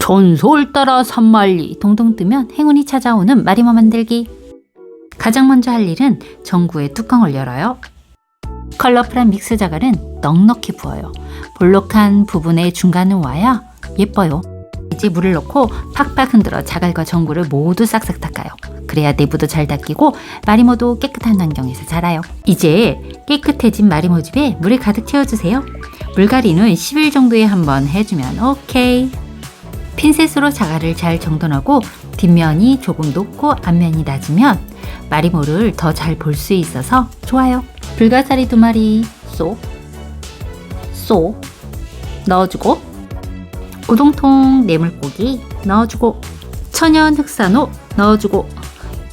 전설 따라 산만리 동동 뜨면 행운이 찾아오는 마리모 만들기. 가장 먼저 할 일은 전구의 뚜껑을 열어요. 컬러풀한 믹스 자갈은 넉넉히 부어요. 볼록한 부분의 중간은 와야 예뻐요. 이제 물을 넣고 팍팍 흔들어 자갈과 전구를 모두 싹싹 닦아요. 그래야 내부도 잘 닦이고 마리모도 깨끗한 환경에서 자라요. 이제 깨끗해진 마리모 집에 물을 가득 채워주세요. 물갈이는 10일 정도에 한 번 해주면 오케이. 핀셋으로 자갈을 잘 정돈하고 뒷면이 조금 높고 앞면이 낮으면 마리모를 더 잘 볼 수 있어서 좋아요. 불가사리 두 마리 쏙, 쏙 넣어주고 우동통 내물고기 넣어주고 천연 흑산호 넣어주고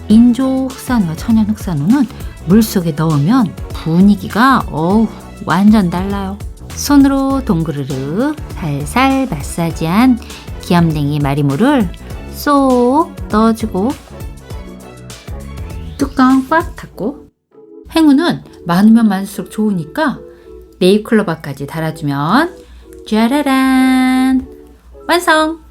인조 흑산호와 천연 흑산호는 물속에 넣으면 분위기가 어우 완전 달라요. 손으로 동그르르 살살 마사지한 기암냉이 마리모를 쏙 넣어주고 뚜껑 꽉 닫고 행운은 많으면 많을수록 좋으니까 네잎클로바까지 달아주면 짜라란 완성!